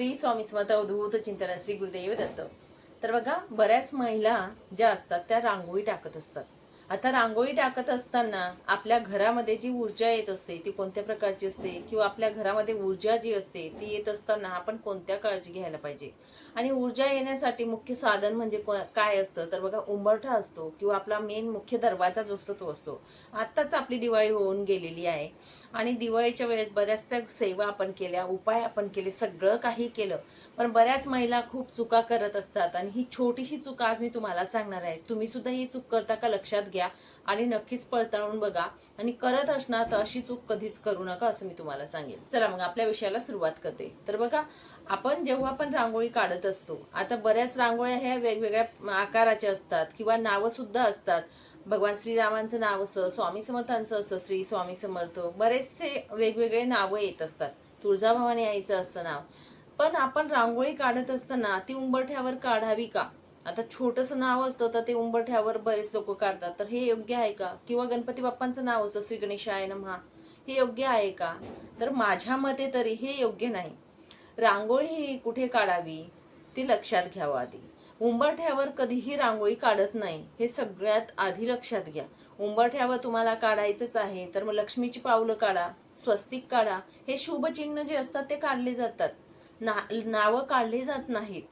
श्री स्वामी समर्थ अवधूत चिंतन श्री गुरुदेव दत्त. तर बघा बऱ्याच महिला ज्या असतात त्या रांगोळी टाकत असतात. आता रांगोळी टाकत असताना आपल्या घरामध्ये जी ऊर्जा येत असते ती कोणत्या प्रकारची असते? किंवा आपल्या घरामध्ये ऊर्जा जी असते ती येत असताना आपण कोणत्या काळजी घ्यायला पाहिजे? आणि ऊर्जा येण्यासाठी मुख्य साधन म्हणजे काय असतं? तर बघा उंबरठा असतो किंवा आपला मेन मुख्य दरवाजा जो असतो तो असतो. आत्ताच आपली दिवाळी होऊन गेलेली आहे. आणि दिवाळीच्या वेळेस बऱ्याचशा सेवा आपण केल्या उपाय आपण केले सगळं काही केलं. पण बऱ्याच महिला खूप चुका करत असतात आणि ही छोटीशी चुका आज मी तुम्हाला सांगणार आहे. तुम्ही सुद्धा ही चूक करता का लक्षात घ्या आणि नक्कीच पडताळून बघा. आणि करत असणार तर अशी चूक कधीच करू नका असं मी तुम्हाला सांगेन. चला मग आपल्या विषयाला सुरुवात करते. तर बघा आपण जेव्हा पण रांगोळी काढत असतो आता बऱ्याच रांगोळ्या ह्या वेगवेगळ्या आकाराच्या असतात किंवा नावं सुद्धा असतात. भगवान श्रीरामांचं नाव असतं स्वामी समर्थांचं असतं श्री स्वामी समर्थ बरेचसे वेगवेगळे नावं येत असतात. तुळजाभवानी आईचं असतं नाव. पण आपण रांगोळी काढत असताना ती उंबरठ्यावर काढावी का? आता छोटंसं नाव असतं तर ते उंबरठ्यावर बरेच लोक काढतात. तर हे योग्य आहे का? किंवा गणपती बाप्पांचं नाव असतं श्री गणेशाय नमहा हे योग्य आहे का? तर माझ्या मते तरी हे योग्य नाही. रांगोळी ही कुठे काढावी? ती लक्षात घ्यावं आधी. उंबरठ्यावर कधीही रांगोळी काढत नाही. हे सगळ्यात आधी लक्षात घ्या. उंबरठ्यावर तुम्हाला काढायचंच आहे तर मग लक्ष्मीची पावलं काढा स्वस्तिक काढा. हे शुभचिन्ह जे असतात ते काढले जातात. ना नावं काढली जात नाहीत.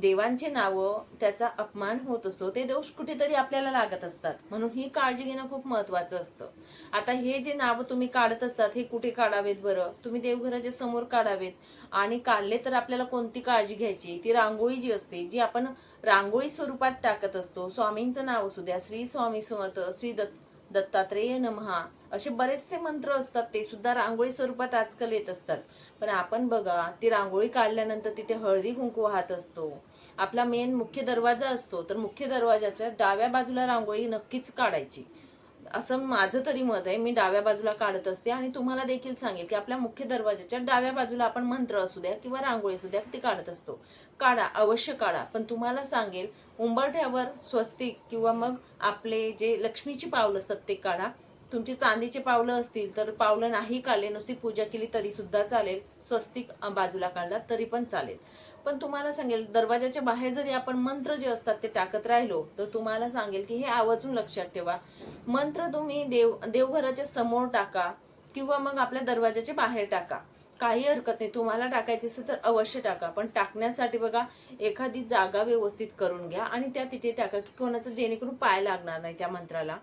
देवांचे नावं त्याचा अपमान होत असतो ते दोष कुठेतरी आपल्याला लागत असतात. म्हणून ही काळजी घेणं खूप महत्वाचं असतं. आता हे जे नावं तुम्ही काढत असतात हे कुठे काढावेत बरं? तुम्ही देवघराच्या समोर काढावेत. आणि काढले तर आपल्याला कोणती काळजी घ्यायची? ती रांगोळी जी असते जी आपण रांगोळी स्वरूपात टाकत असतो. स्वामींचं नाव असू द्या श्री स्वामी समर्थ श्री दत्त दत्तात्रेय नमहा. असे बरेचसे मंत्र असतात ते सुद्धा रांगोळी स्वरूपात आजकाल येत असतात. पण आपण बघा ती रांगोळी काढल्यानंतर तिथे हळदी कुंकू वाहत असतो. आपला मेन मुख्य दरवाजा असतो तर मुख्य दरवाजाच्या डाव्या बाजूला रांगोळी नक्कीच काढायची. असं माझं तरी मत आहे. मी डाव्या बाजूला काढत असते आणि तुम्हाला देखील सांगेल की आपल्या मुख्य दरवाजाच्या डाव्या बाजूला आपण मंत्र असू द्या किंवा रांगोळी असू द्या ते काढत असतो. काढा अवश्य काढा. पण तुम्हाला सांगेल उंबरठ्यावर स्वस्तिक किंवा मग आपले जे लक्ष्मीची पावलं असतात ते काढा. तुमची चांदीचे पावलं असतील तर पावलं नाही काढले नुसती पूजा केली तरी सुद्धा चालेल. स्वस्तिक बाजूला काढला तरी पण चालेल. पण तुम्हाला सांगेल दरवाजाच्या बाहेर जरी आपण मंत्र जे असतात ते टाकत राहिलो तर तुम्हाला सांगेल की हे आवर्जून लक्षात ठेवा. मंत्र तुम्ही देव देवघराच्या समोर टाका किंवा मग आपल्या दरवाजाच्या बाहेर टाका. काही हरकत नाही तुम्हाला टाकायचे असेल तर अवश्य टाका. पण टाकण्यासाठी बघा एखादी जागा व्यवस्थित करून घ्या आणि त्या तिथे टाका की कोणाचं जेणेकरून पाय लागणार नाही त्या मंत्राला.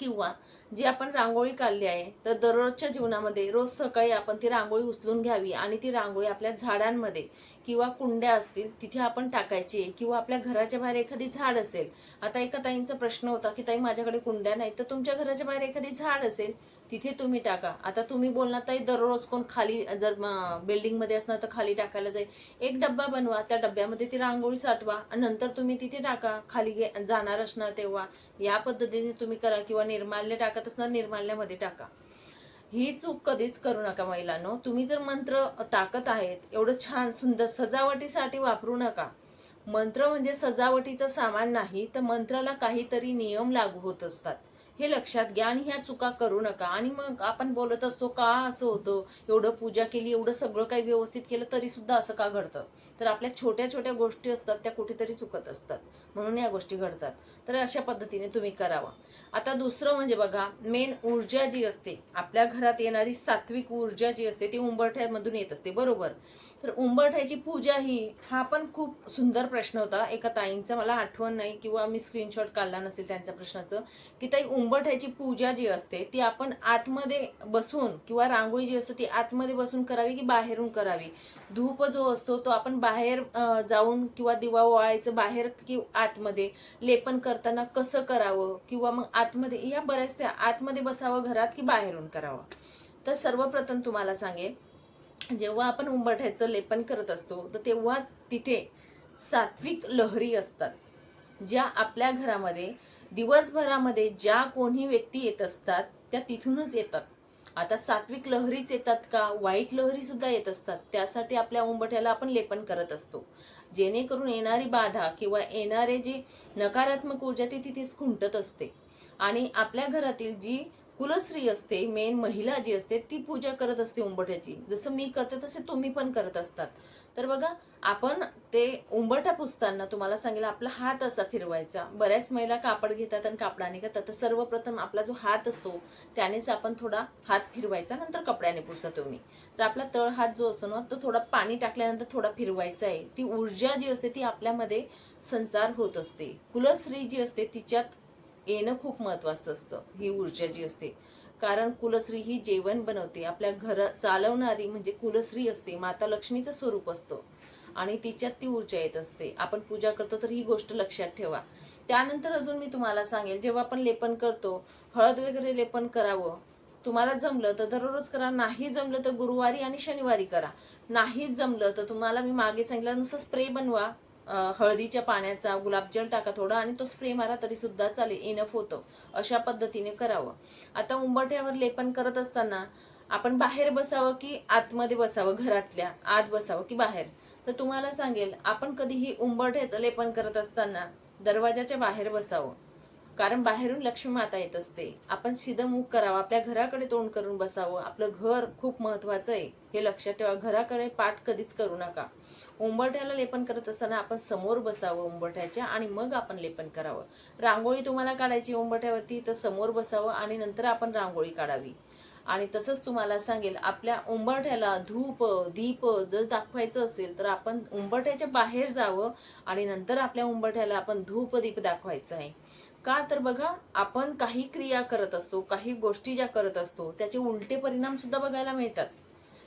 किंवा जी आपण रांगोळी काढली आहे तर दररोजच्या जीवनामध्ये रोज सकाळी आपण ती रांगोळी उचलून घ्यावी आणि ती रांगोळी आपल्या झाडांमध्ये किंवा कुंड्या असतील तिथे आपण टाकायची आहे. किंवा आपल्या घराच्या बाहेर एखादी झाड असेल. आता एका ताईंचा प्रश्न होता की ताई माझ्याकडे कुंड्या नाही तर तुमच्या घराच्या बाहेर एखादी झाड असेल तिथे तुम्ही टाका. आता तुम्ही बोलणार ताई दररोज कोण खाली जर बिल्डिंगमध्ये असणार तर खाली टाकायला जाईल. एक डब्बा बनवा त्या डब्यामध्ये ती रांगोळी साठवा नंतर तुम्ही तिथे टाका. खाली गे- जाणार असणार तेव्हा. या पद्धतीने तुम्ही करा किंवा निर्माल्य टाकत असणार निर्माल्यामध्ये टाका. ही चूक कधीच करू नका महिलांनो. तुम्ही जर मंत्र ताकत आहेत एवढं छान सुंदर सजावटीसाठी वापरू नका. मंत्र म्हणजे सजावटीचं सामान नाही तर मंत्राला काहीतरी नियम लागू होत असतात. हे लक्षात घ्या आणि ह्या चुका करू नका. आणि मग आपण बोलत असतो का असं होतं? एवढं पूजा केली एवढं सगळं काही व्यवस्थित केलं तरी सुद्धा असं का घडतं? तर आपल्या छोट्या छोट्या गोष्टी असतात त्या कुठेतरी चुकत असतात. म्हणून या गोष्टी घडतात. तर अशा पद्धतीने तुम्ही करावा. आता दुसरं म्हणजे बघा मेन ऊर्जा जी असते आपल्या घरात येणारी सात्विक ऊर्जा जी असते ती उंबरठ्यामधून येत असते. बरोबर? तर उंबरठ्याची पूजा ही हा पण खूप सुंदर प्रश्न होता. एका ताईंचा मला आठवण नाही किंवा मी स्क्रीनशॉट काढला नसेल त्यांच्या प्रश्नाचं की ताई उंबरठ्याची पूजा जी असते ती आपण आतमध्ये बसून किंवा रांगोळी जी असते ती आतमध्ये बसून करावी की बाहेरून करावी? धूप जो असतो तो आपण बाहेर जाऊन किंवा दिवा ओळायचं बाहेर कि आतमध्ये? लेपन करताना कसं करावं? किंवा मग आतमध्ये या बऱ्याचशा आतमध्ये बसावं घरात की बाहेरून करावं? तर सर्वप्रथम तुम्हाला सांगेल जेव्हा आपण उंबरठ्याचं लेपन करत असतो तर तेव्हा तिथे सात्विक लहरी असतात ज्या आपल्या घरामध्ये दिवसभरामध्ये ज्या कोणी व्यक्ती येत असतात त्या तिथूनच येतात. आता सात्विक लहरीच येतात का? वाईट लहरी सुद्धा येत असतात. त्यासाठी आपल्या उंबठ्याला आपण लेपन करत असतो. जेणेकरून येणारी बाधा किंवा येणारे जे नकारात्मक ऊर्जा ती तिथेच खुंटत असते. आणि आपल्या घरातील जी कुलस्त्री असते मेन महिला जी असते ती पूजा करत असते उंबरठ्याची जसं मी करते तसे तुम्ही पण करत असतात. तर बघा आपण ते उंबरठा पुसताना तुम्हाला सांगेल आपला हात असा फिरवायचा. बऱ्याच महिला कापड घेतात आणि कापडाने करतात तर सर्वप्रथम आपला जो हात असतो त्यानेच आपण थोडा हात फिरवायचा नंतर कपड्याने पुसता तुम्ही तर आपला तळ हात जो असतो ना तो थोडा पाणी टाकल्यानंतर थोडा फिरवायचा आहे. ती ऊर्जा जी असते ती आपल्यामध्ये संचार होत असते. कुलस्त्री जी असते तिच्यात येणं खूप महत्वाचं असतं ही ऊर्जा जी असते. कारण कुलश्री ही जेवण बनवते आपल्या घर चालवणारी म्हणजे कुलश्री असते माता लक्ष्मीचं स्वरूप असतं. आणि तिच्यात ती ऊर्जा येत असते. आपण पूजा करतो तर ही गोष्ट लक्षात ठेवा. त्यानंतर अजून मी तुम्हाला सांगेल जेव्हा आपण लेपन करतो हळद वगैरे लेपन करावं तुम्हाला जमलं तर दररोज करा नाही जमलं तर गुरुवारी आणि शनिवारी करा. नाही जमलं तर तुम्हाला मी मागे सांगितल्यानुसार स्प्रे बनवा. हळदीच्या पाण्याचा गुलाबजल टाका थोडा आणि तो स्प्रे मारा तरी सुद्धा चालेल. इनफ होतं. अशा पद्धतीने करावं. आता उंबरठ्यावर लेपन करत असताना आपण बाहेर बसावं की आतमध्ये बसावं घरातल्या? आत बसावं की बाहेर? तर तुम्हाला सांगेल आपण कधीही उंबरठ्याचं लेपन करत असताना दरवाजाच्या बाहेर बसावं. कारण बाहेरून लक्ष्मी माता येत असते. आपण शिदमुख करावं आपल्या घराकडे तोंड करून बसावं. आपलं घर खूप महत्वाचं आहे. हे लक्षात ठेवा घराकडे पाठ कधीच करू नका. उंबरठ्याला लेपन करत असताना आपण समोर बसावं उंबरठ्याच्या आणि मग आपण लेपन करावं. रांगोळी तुम्हाला काढायची उंबरठ्यावरती तर समोर बसावं आणि नंतर आपण रांगोळी काढावी. आणि तसंच तुम्हाला सांगेल आपल्या उंबरठ्याला धूप दीप जर दाखवायचं असेल तर आपण उंबरठ्याच्या बाहेर जावं आणि नंतर आपल्या उंबरठ्याला आपण धूप दीप दाखवायचं आहे. का? तर बघा आपण काही क्रिया करत असतो काही गोष्टी ज्या करत असतो त्याचे उलटे परिणाम सुद्धा बघायला मिळतात.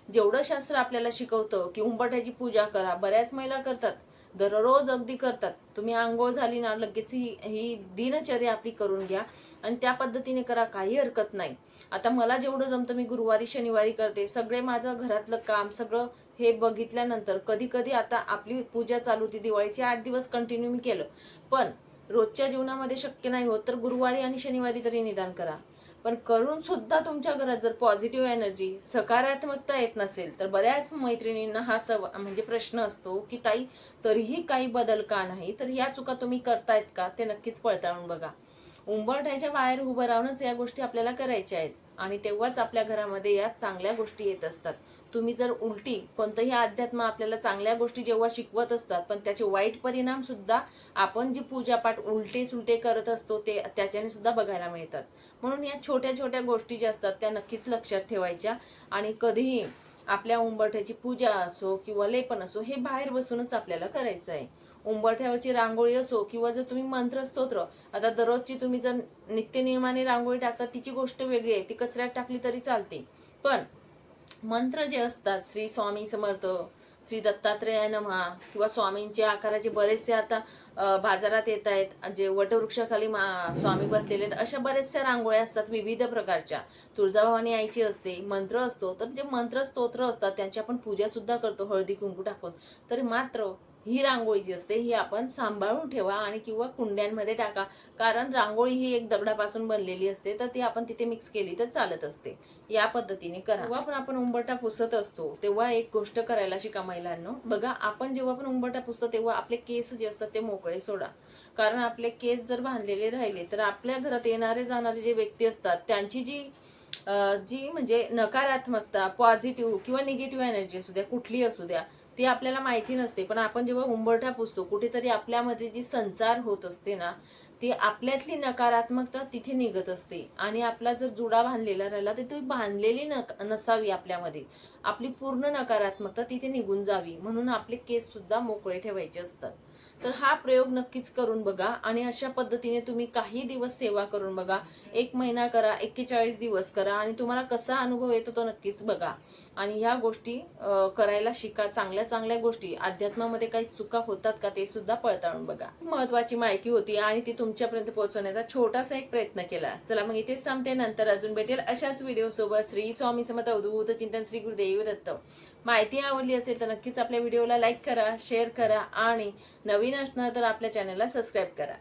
जेवढं शास्त्र आपल्याला शिकवतं की उंबरठ्याची पूजा करा बऱ्याच महिला करतात. दररोज अगदी करतात. तुम्ही आंघोळ झाली ना लगेच ही ही दिनचर्या आपली करून घ्या आणि त्या पद्धतीने करा काही हरकत नाही. आता मला जेवढं जमतं मी गुरुवारी शनिवारी करते. सगळे माझं घरातलं काम सगळं हे बघितल्यानंतर कधी कधी आता आपली पूजा चालू होती दिवाळीची आठ दिवस कंटिन्यू मी केलं. पण रोजच्या जीवनामध्ये शक्य नाही होत तर गुरुवारी आणि शनिवारी तरी निदान करा. पण करून सुद्धा तुमच्या घरात जर पॉझिटिव्ह एनर्जी सकारात्मकता येत नसेल तर बऱ्याच मैत्रिणींना हा सव म्हणजे प्रश्न असतो की ताई तरीही काही बदल का नाही? तर या चुका तुम्ही करतायत का? ते नक्कीच पडताळून बघा. उंबरठ्याच्या बाहेर उभं राहूनच या गोष्टी आपल्याला करायच्या आहेत आणि तेव्हाच आपल्या घरामध्ये या चांगल्या गोष्टी येत असतात. तुम्ही जर उलटी कोणतंही अध्यात्म आपल्याला चांगल्या गोष्टी जेव्हा शिकवत असतात पण त्याचे वाईट परिणाम सुद्धा आपण जी पूजापाठ उलटे सुलटे करत असतो ते त्याच्याने सुद्धा बघायला मिळतात. म्हणून या छोट्या छोट्या गोष्टी ज्या असतात त्या नक्कीच लक्षात ठेवायच्या. आणि कधीही आपल्या उंबरठ्याची पूजा असो किंवा लेपन असो हे बाहेर बसूनच आपल्याला करायचं आहे उंबरठ्यावरची रांगोळी असो किंवा जर तुम्ही मंत्र स्तोत्र आता दररोजची तुम्ही जर नित्यनियमाने रांगोळी टाकता तिची गोष्ट वेगळी आहे ती कचऱ्यात टाकली तरी चालते. पण मंत्र जे असतात श्री स्वामी समर्थ श्री दत्तात्रेय नमहा किंवा स्वामींचे आकाराचे बरेचसे आता बाजारात येत आहेत जे वटवृक्षाखाली मा स्वामी बसलेले आहेत अशा बरेचशा रांगोळ्या असतात विविध प्रकारच्या. तुळजाभवानी आईची असते मंत्र असतो तर जे मंत्र स्तोत्र असतात त्यांची आपण पूजा सुद्धा करतो हळदी कुंकू टाकून. तर मात्र ही रांगोळी जी असते ही आपण सांभाळून ठेवा आणि किंवा कुंड्यांमध्ये टाका. कारण रांगोळी ही एक दगडापासून बनलेली असते तर ती आपण तिथे मिक्स केली तर चालत असते. या पद्धतीने करा. जेव्हा पण आपण उंबरटा पुसत असतो तेव्हा एक गोष्ट करायला शिका महिलांनो. बघा आपण जेव्हा पण उंबरटा पुसतो तेव्हा आपले केस जे असतात ते मोकळे सोडा. कारण आपले केस जर बांधलेले राहिले तर आपल्या घरात येणारे जाणारे जे व्यक्ती असतात त्यांची जी जी म्हणजे नकारात्मकता पॉझिटिव्ह किंवा निगेटिव्ह एनर्जी असू द्या कुठली असू द्या ती आपल्याला माहिती नसते. पण आपण जेव्हा उंबरठा पुसतो कुठेतरी आपल्यामध्ये जी संचार होत असते ना ती आपल्यातली नकारात्मकता तिथे निघत असते. आणि आपला जर जुडा बांधलेला राहिला तर ती बांधलेली नक नसावी आपल्यामध्ये. आपली पूर्ण नकारात्मकता तिथे निघून जावी. म्हणून आपले केस सुद्धा मोकळे ठेवायचे असतात. तर हा प्रयोग नक्कीच करून बघा. आणि अशा पद्धतीने तुम्ही काही दिवस सेवा करून बघा. एक महिना करा एक्केचाळीस दिवस करा. आणि तुम्हाला कसा अनुभव येतो तो नक्कीच बघा. आणि ह्या गोष्टी करायला शिका. चांगल्या चांगल्या गोष्टी. अध्यात्मामध्ये काही चुका होतात का ते सुद्धा पळताळून बघा. महत्वाची माहिती होती आणि ती तुमच्यापर्यंत पोहोचवण्याचा छोटासा एक प्रयत्न केला. चला मग इथेच थांबते. नंतर अजून भेटेल अशाच व्हिडिओ सोबत. श्री स्वामी समर्थ अवधूत चिंतन श्री गुरुदेव दत्त. माहिती आवडली असेल तर नक्कीच आपल्या व्हिडिओला लाईक करा शेअर करा आणि नवीन असणार तर आपल्या चॅनलला सबस्क्राईब करा.